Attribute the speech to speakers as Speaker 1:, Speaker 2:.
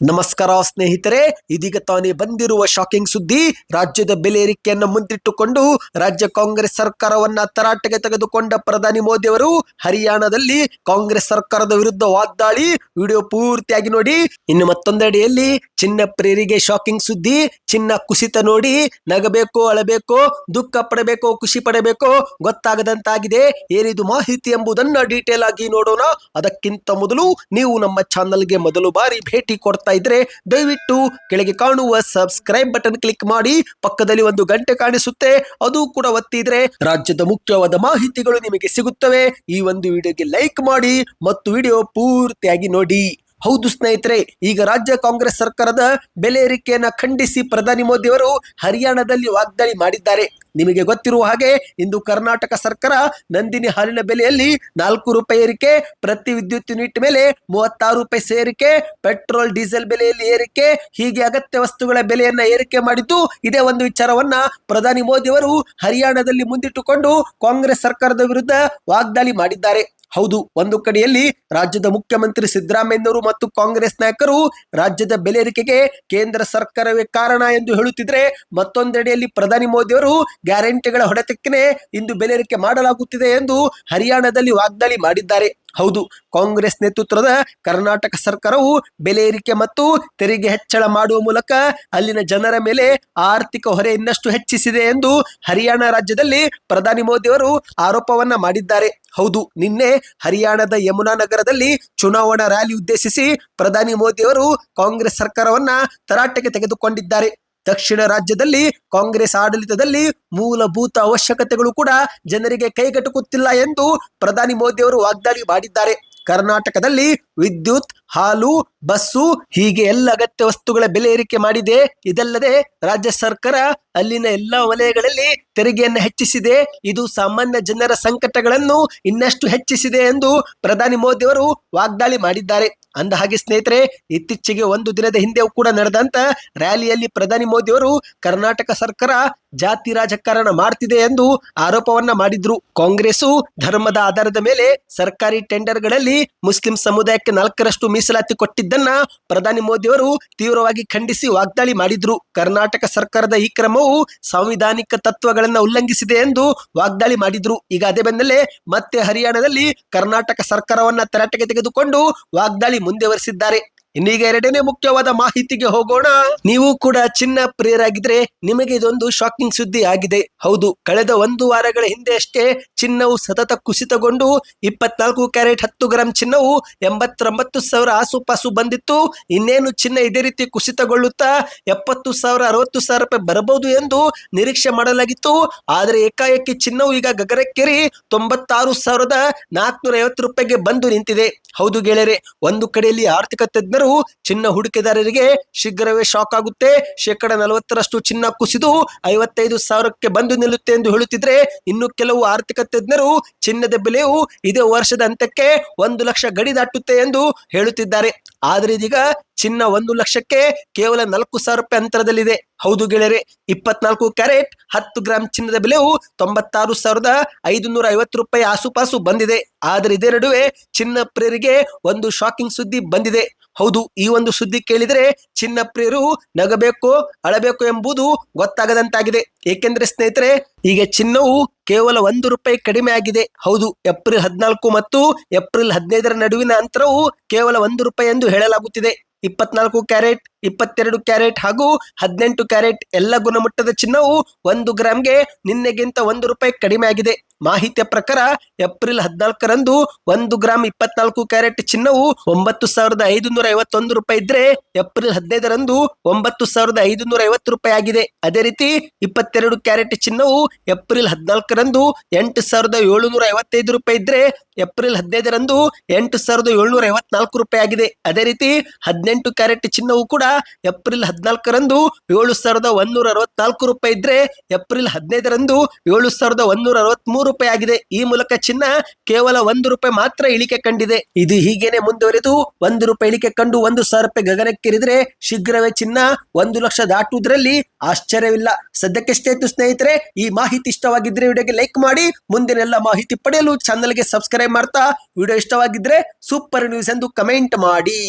Speaker 1: ನಮಸ್ಕಾರ ಸ್ನೇಹಿತರೆ, ಇದೀಗ ತಾನೇ ಬಂದಿರುವ ಶಾಕಿಂಗ್ ಸುದ್ದಿ, ರಾಜ್ಯದ ಬೆಲೆ ಏರಿಕೆಯನ್ನು ಮುಂದಿಟ್ಟುಕೊಂಡು ರಾಜ್ಯ ಕಾಂಗ್ರೆಸ್ ಸರ್ಕಾರವನ್ನ ತರಾಟೆಗೆ ತೆಗೆದುಕೊಂಡ ಪ್ರಧಾನಿ ಮೋದಿ ಅವರು ಹರಿಯಾಣದಲ್ಲಿ ಕಾಂಗ್ರೆಸ್ ಸರ್ಕಾರದ ವಿರುದ್ಧ ವಾಗ್ದಾಳಿ. ವಿಡಿಯೋ ಪೂರ್ತಿಯಾಗಿ ನೋಡಿ. ಇನ್ನು ಮತ್ತೊಂದೆಡೆಯಲ್ಲಿ ಚಿನ್ನ ಪ್ರೇರಿಗೆ ಶಾಕಿಂಗ್ ಸುದ್ದಿ, ಚಿನ್ನ ಕುಸಿತ ನೋಡಿ. ನಗಬೇಕೋ, ಅಳಬೇಕೋ, ದುಃಖ ಪಡಬೇಕೋ, ಖುಷಿ ಪಡಬೇಕೋ, ಗೊತ್ತಾಗದಂತಾಗಿದೆ. ಏನಿದು ಮಾಹಿತಿ ಎಂಬುದನ್ನ ಡೀಟೇಲ್ ಆಗಿ ನೋಡೋಣ. ಅದಕ್ಕಿಂತ ಮೊದಲು ನೀವು ನಮ್ಮ ಚಾನಲ್ಗೆ ಮೊದಲು ಬಾರಿ ಭೇಟಿ ಕೊಡ್ತಾ ಇದ್ರೆ ದಯವಿಟ್ಟು ಕೆಳಗೆ ಕಾಣುವ ಸಬ್ಸ್ಕ್ರೈಬ್ ಬಟನ್ ಕ್ಲಿಕ್ ಮಾಡಿ ಪಕ್ಕದಲ್ಲಿ ಒಂದು ಗಂಟೆ ಕಾಣಿಸುತ್ತೆ. ಅದು ಕೂಡ ಒತ್ತಿದ್ರೆ ರಾಜ್ಯದ ಮುಖ್ಯವಾದ ಮಾಹಿತಿಗಳು ನಿಮಗೆ ಸಿಗುತ್ತವೆ. ಈ ಒಂದು ವಿಡಿಯೋಗೆ ಲೈಕ್ ಮಾಡಿ ಮತ್ತು ವಿಡಿಯೋ ಪೂರ್ತಿಯಾಗಿ ನೋಡಿ. ಹೌದು ಸ್ನೇಹಿತರೆ, ಈಗ ರಾಜ್ಯ ಕಾಂಗ್ರೆಸ್ ಸರ್ಕಾರದ ಬೆಲೆ ಏರಿಕೆಯನ್ನ ಖಂಡಿಸಿ ಪ್ರಧಾನಿ ಮೋದಿ ಅವರು ಹರಿಯಾಣದಲ್ಲಿ ವಾಗ್ದಾಳಿ ಮಾಡಿದ್ದಾರೆ. ನಿಮಗೆ ಗೊತ್ತಿರುವ ಹಾಗೆ, ಇಂದು ಕರ್ನಾಟಕ ಸರ್ಕಾರ ನಂದಿನಿ ಹಾಲಿನ ಬೆಲೆಯಲ್ಲಿ ನಾಲ್ಕು ರೂಪಾಯಿ ಏರಿಕೆ, ಪ್ರತಿ ವಿದ್ಯುತ್ ಯೂನಿಟ್ ಮೇಲೆ ಮೂವತ್ತಾರು ರೂಪಾಯಿ ಸೇರಿಕೆ, ಪೆಟ್ರೋಲ್, ಡೀಸೆಲ್ ಬೆಲೆಯಲ್ಲಿ ಏರಿಕೆ, ಹೀಗೆ ಅಗತ್ಯ ವಸ್ತುಗಳ ಬೆಲೆಯನ್ನ ಏರಿಕೆ ಮಾಡಿದ್ದು ಇದೇ ಒಂದು ವಿಚಾರವನ್ನ ಪ್ರಧಾನಿ ಮೋದಿ ಅವರು ಹರಿಯಾಣದಲ್ಲಿ ಮುಂದಿಟ್ಟುಕೊಂಡು ಕಾಂಗ್ರೆಸ್ ಸರ್ಕಾರದ ವಿರುದ್ಧ ವಾಗ್ದಾಳಿ ಮಾಡಿದ್ದಾರೆ. ಹೌದು, ಒಂದು ಕಡೆಯಲ್ಲಿ ರಾಜ್ಯದ ಮುಖ್ಯಮಂತ್ರಿ ಸಿದ್ದರಾಮಯ್ಯನವರು ಮತ್ತು ಕಾಂಗ್ರೆಸ್ ನಾಯಕರು ರಾಜ್ಯದ ಬೆಲೆರಿಕೆಗೆ ಕೇಂದ್ರ ಸರ್ಕಾರವೇ ಕಾರಣ ಎಂದು ಹೇಳುತ್ತಿದ್ರೆ ಮತ್ತೊಂದೆಡೆಯಲ್ಲಿ ಪ್ರಧಾನಿ ಮೋದಿ ಅವರು ಗ್ಯಾರಂಟಿಗಳ ಹೊಡೆತಕ್ಕೆ ಇಂದು ಬೆಲೆರಿಕೆ ಮಾಡಲಾಗುತ್ತಿದೆ ಎಂದು ಹರಿಯಾಣದಲ್ಲಿ ವಾಗ್ದಾಳಿ ಮಾಡಿದ್ದಾರೆ. ಹೌದು, ಕಾಂಗ್ರೆಸ್ ನೇತೃತ್ವದ ಕರ್ನಾಟಕ ಸರ್ಕಾರವು ಬೆಲೆ ಏರಿಕೆ ಮತ್ತು ತೆರಿಗೆ ಹೆಚ್ಚಳ ಮಾಡುವ ಮೂಲಕ ಅಲ್ಲಿನ ಜನರ ಮೇಲೆ ಆರ್ಥಿಕ ಹೊರೆ ಇನ್ನಷ್ಟು ಹೆಚ್ಚಿಸಿದೆ ಎಂದು ಹರಿಯಾಣ ರಾಜ್ಯದಲ್ಲಿ ಪ್ರಧಾನಿ ಮೋದಿ ಅವರು ಆರೋಪವನ್ನ ಮಾಡಿದ್ದಾರೆ. ಹೌದು, ನಿನ್ನೆ ಹರಿಯಾಣದ ಯಮುನಾ ನಗರದಲ್ಲಿ ಚುನಾವಣಾ ರ್ಯಾಲಿ ಉದ್ದೇಶಿಸಿ ಪ್ರಧಾನಿ ಮೋದಿ ಅವರು ಕಾಂಗ್ರೆಸ್ ಸರ್ಕಾರವನ್ನ ತರಾಟೆಗೆ ತೆಗೆದುಕೊಂಡಿದ್ದಾರೆ. ದಕ್ಷಿಣ ರಾಜ್ಯದಲ್ಲಿ ಕಾಂಗ್ರೆಸ್ ಆಡಳಿತದಲ್ಲಿ ಮೂಲಭೂತ ಅವಶ್ಯಕತೆಗಳು ಕೂಡ ಜನರಿಗೆ ಕೈಗೆಟುಕುತ್ತಿಲ್ಲ ಎಂದು ಪ್ರಧಾನಿ ಮೋದಿ ಅವರು ವಾಗ್ದಾಳಿ ಮಾಡಿದ್ದಾರೆ. ಕರ್ನಾಟಕದಲ್ಲಿ ವಿದ್ಯುತ್, ಹಾಲು, ಬಸ್ಸು ಹೀಗೆ ಎಲ್ಲ ಅಗತ್ಯ ವಸ್ತುಗಳ ಬೆಲೆ ಏರಿಕೆ ಮಾಡಿದೆ. ಇದಲ್ಲದೆ ರಾಜ್ಯ ಸರ್ಕಾರ ಅಲ್ಲಿನ ಎಲ್ಲ ವಲಯಗಳಲ್ಲಿ ತೆರಿಗೆಯನ್ನು ಹೆಚ್ಚಿಸಿದೆ. ಇದು ಸಾಮಾನ್ಯ ಜನರ ಸಂಕಟಗಳನ್ನು ಇನ್ನಷ್ಟು ಹೆಚ್ಚಿಸಿದೆ ಎಂದು ಪ್ರಧಾನಿ ಮೋದಿ ಅವರು ವಾಗ್ದಾಳಿ ಮಾಡಿದ್ದಾರೆ. ಅಂದ ಹಾಗೆ ಸ್ನೇಹಿತರೆ, ಇತ್ತೀಚೆಗೆ ಒಂದು ದಿನದ ಹಿಂದೆ ಕೂಡ ನಡೆದಂತ ರ್ಯಾಲಿಯಲ್ಲಿ ಪ್ರಧಾನಿ ಮೋದಿ ಅವರು ಕರ್ನಾಟಕ ಸರ್ಕಾರ ಜಾತಿ ರಾಜಕಾರಣ ಮಾಡ್ತಿದೆ ಎಂದು ಆರೋಪವನ್ನ ಮಾಡಿದ್ರು. ಕಾಂಗ್ರೆಸ್ಸು ಧರ್ಮದ ಆಧಾರದ ಮೇಲೆ ಸರ್ಕಾರಿ ಟೆಂಡರ್ಗಳಲ್ಲಿ ಮುಸ್ಲಿಂ ಸಮುದಾಯಕ್ಕೆ ನಾಲ್ಕರಷ್ಟು ಮೀಸಲಾತಿ ಕೊಟ್ಟಿದ್ದನ್ನ ಪ್ರಧಾನಿ ಮೋದಿ ಅವರು ತೀವ್ರವಾಗಿ ಖಂಡಿಸಿ ವಾಗ್ದಾಳಿ ಮಾಡಿದ್ರು. ಕರ್ನಾಟಕ ಸರ್ಕಾರದ ಈ ಕ್ರಮವು ಸಾಂವಿಧಾನಿಕ ತತ್ವಗಳನ್ನ ಉಲ್ಲಂಘಿಸಿದೆ ಎಂದು ವಾಗ್ದಾಳಿ ಮಾಡಿದ್ರು. ಈಗ ಅದೇ ಬೆನ್ನಲ್ಲೇ ಮತ್ತೆ ಹರಿಯಾಣದಲ್ಲಿ ಕರ್ನಾಟಕ ಸರ್ಕಾರವನ್ನ ತರಾಟೆಗೆ ತೆಗೆದುಕೊಂಡು ವಾಗ್ದಾಳಿ ಮುಂದುವರೆಸಿದ್ದಾರೆ. ಇನ್ನೀಗ ಎರಡನೇ ಮುಖ್ಯವಾದ ಮಾಹಿತಿಗೆ ಹೋಗೋಣ. ನೀವು ಕೂಡ ಚಿನ್ನ ಪ್ರಿಯರಾಗಿದ್ರೆ ನಿಮಗೆ ಇದೊಂದು ಶಾಕಿಂಗ್ ಸುದ್ದಿ ಆಗಿದೆ. ಹೌದು, ಕಳೆದ ಒಂದು ವಾರಗಳ ಹಿಂದೆ ಅಷ್ಟೇ ಚಿನ್ನವು ಸತತ ಕುಸಿತಗೊಂಡು ಇಪ್ಪತ್ನಾಲ್ಕು ಕ್ಯಾರೆಟ್ ಹತ್ತು ಗ್ರಾಂ ಚಿನ್ನವು ಎಂಬತ್ತೊಂಬತ್ತು ಸಾವಿರ ಆಸುಪಾಸು ಬಂದಿತ್ತು. ಇನ್ನೇನು ಚಿನ್ನ ಇದೇ ರೀತಿ ಕುಸಿತಗೊಳ್ಳುತ್ತಾ ಎಪ್ಪತ್ತು ಸಾವಿರ, ಅರವತ್ತು ಸಾವಿರ ರೂಪಾಯಿ ಬರಬಹುದು ಎಂದು ನಿರೀಕ್ಷೆ ಮಾಡಲಾಗಿತ್ತು. ಆದರೆ ಏಕಾಏಕಿ ಚಿನ್ನವು ಈಗ ಗಗನಕ್ಕೇರಿ ತೊಂಬತ್ತಾರು ಸಾವಿರದ ನಾಲ್ಕುನೂರ ಐವತ್ತು ರೂಪಾಯಿಗೆ ಬಂದು ನಿಂತಿದೆ. ಹೌದು ಗೆಳೆಯರೆ, ಒಂದು ಕಡೆಯಲ್ಲಿ ಆರ್ಥಿಕ ತಜ್ಞರು ಚಿನ್ನ ಹೂಡಿಕೆದಾರರಿಗೆ ಶೀಘ್ರವೇ ಶಾಕ್ ಆಗುತ್ತೆ. ಶೇಕಡ ನಲವತ್ತರಷ್ಟು ಚಿನ್ನ ಕುಸಿದು ಐವತ್ತೈದು ಸಾವಿರಕ್ಕೆ ಬಂದು ನಿಲ್ಲುತ್ತೆ ಎಂದು ಹೇಳುತ್ತಿದ್ರೆ ಇನ್ನು ಕೆಲವು ಆರ್ಥಿಕ ತಜ್ಞರು ಚಿನ್ನದ ಬೆಲೆಯು ಇದೇ ವರ್ಷದ ಅಂತ್ಯಕ್ಕೆ ಒಂದು ಲಕ್ಷ ಗಡಿ ದಾಟುತ್ತೆ ಎಂದು ಹೇಳುತ್ತಿದ್ದಾರೆ. ಆದರೆ ಇದೀಗ ಚಿನ್ನ ಒಂದು ಲಕ್ಷಕ್ಕೆ ಕೇವಲ ನಾಲ್ಕು ಸಾವಿರ ರೂಪಾಯಿ ಅಂತರದಲ್ಲಿದೆ. ಹೌದು ಗೆಳೆಯರೆ, ಇಪ್ಪತ್ನಾಲ್ಕು ಕ್ಯಾರೆಟ್, ಹತ್ತು ಗ್ರಾಂ ಚಿನ್ನದ ಬೆಲೆಯು ತೊಂಬತ್ತಾರು ಸಾವಿರದ ಐದು ನೂರ ಐವತ್ತು ರೂಪಾಯಿ ಆಸುಪಾಸು ಬಂದಿದೆ. ಆದರೆ ಇದೇ ನಡುವೆ ಚಿನ್ನ ಪ್ರಿಯರಿಗೆ ಒಂದು ಶಾಕಿಂಗ್ ಸುದ್ದಿ ಬಂದಿದೆ. ಹೌದು, ಈ ಒಂದು ಸುದ್ದಿ ಕೇಳಿದರೆ ಚಿನ್ನಪ್ರಿಯರು ನಗಬೇಕೋ, ಅಳಬೇಕೋ ಎಂಬುದು ಗೊತ್ತಾಗದಂತಾಗಿದೆ. ಏಕೆಂದರೆ ಸ್ನೇಹಿತರೆ ಈಗ ಚಿನ್ನವು ಕೇವಲ ಒಂದು ರೂಪಾಯಿ ಕಡಿಮೆ ಆಗಿದೆ. ಹೌದು, ಏಪ್ರಿಲ್ ಹದಿನಾಲ್ಕು ಮತ್ತು ಏಪ್ರಿಲ್ ಹದಿನೈದರ ನಡುವಿನ ಅಂತರವು ಕೇವಲ ಒಂದು ರೂಪಾಯಿ ಎಂದು ಹೇಳಲಾಗುತ್ತಿದೆ. ಇಪ್ಪತ್ನಾಲ್ಕು ಕ್ಯಾರೆಟ್, ಇಪ್ಪತ್ತೆರಡು ಕ್ಯಾರೆಟ್ ಹಾಗೂ ಹದಿನೆಂಟು ಕ್ಯಾರೆಟ್, ಎಲ್ಲ ಗುಣಮಟ್ಟದ ಚಿನ್ನವು ಒಂದು ಗ್ರಾಮ್ಗೆ ನಿನ್ನೆಗಿಂತ ಒಂದು ರೂಪಾಯಿ ಕಡಿಮೆ ಆಗಿದೆ. ಮಾಹಿತಿಯ ಪ್ರಕಾರ ಏಪ್ರಿಲ್ ಹದಿನಾಲ್ಕರಂದು ಒಂದು ಗ್ರಾಮ್ ಇಪ್ಪತ್ನಾಲ್ಕು ಕ್ಯಾರೆಟ್ ಚಿನ್ನವು ಒಂಬತ್ತು ಸಾವಿರದ ಐದುನೂರ ಐವತ್ತೊಂದು ರೂಪಾಯಿ ಇದ್ರೆ ಏಪ್ರಿಲ್ ಹದಿನೈದರಂದು ಒಂಬತ್ತು ಸಾವಿರದ ಐದುನೂರ ಐವತ್ತು ರೂಪಾಯಿ ಆಗಿದೆ. ಅದೇ ರೀತಿ ಇಪ್ಪತ್ತೆರಡು ಕ್ಯಾರೆಟ್ ಚಿನ್ನವು ಏಪ್ರಿಲ್ ಹದಿನಾಲ್ಕರಂದು ಎಂಟು ಸಾವಿರದ ಏಳುನೂರ ಐವತ್ತೈದು ರೂಪಾಯಿ ಇದ್ರೆ ಏಪ್ರಿಲ್ ಹದಿನೈದರಂದು ಎಂಟು ಸಾವಿರದ ಏಳುನೂರ ಐವತ್ನಾಲ್ಕು ರೂಪಾಯಿ ಆಗಿದೆ. ಅದೇ ರೀತಿ ಹದಿನೆಂಟು ಕ್ಯಾರೆಟ್ ಚಿನ್ನವು ಕೂಡ ಏಪ್ರಿಲ್ ಹದಿನಾಲ್ಕರಂದು ಏಳು ಸಾವಿರದ ಒಂದೂರ ಅರವತ್ನಾಲ್ಕು ರೂಪಾಯಿ ಇದ್ರೆ ಏಪ್ರಿಲ್ ಹದಿನೈದರಂದು ಏಳು ಸಾವಿರದ ಒಂದೂರ ಅರವತ್ಮೂರು ರೂಪಾಯಿ ಆಗಿದೆ ಈ ಮೂಲಕ ಚಿನ್ನ ಕೇವಲ ಒಂದು ರೂಪಾಯಿ ಮಾತ್ರ ಇಳಿಕೆ ಕಂಡಿದೆ. ಇದು ಹೀಗೇನೆ ಮುಂದುವರೆದು ಒಂದು ರೂಪಾಯಿ ಇಳಿಕೆ ಕಂಡು ಒಂದು ಸಾವಿರ ರೂಪಾಯಿ ಗಗನಕ್ಕೇರಿದ್ರೆ ಶೀಘ್ರವೇ ಚಿನ್ನ ಒಂದು ಲಕ್ಷ ದಾಟುವುದರಲ್ಲಿ ಆಶ್ಚರ್ಯವಿಲ್ಲ. ಸದ್ಯಕ್ಕೆ ಸ್ನೇಹಿತರೆ ಈ ಮಾಹಿತಿ ಇಷ್ಟವಾಗಿದ್ರೆ ವಿಡಿಯೋಗೆ ಲೈಕ್ ಮಾಡಿ ಮುಂದಿನೆಲ್ಲ ಮಾಹಿತಿ ಪಡೆಯಲು ಚಾನಲ್ಗೆ ಸಬ್ಸ್ಕ್ರೈಬ್ ಮಾಡ್ತಾ, ವಿಡಿಯೋ ಇಷ್ಟವಾಗಿದ್ರೆ ಸೂಪರ್ ನ್ಯೂಸ್ ಎಂದು ಕಮೆಂಟ್ ಮಾಡಿ.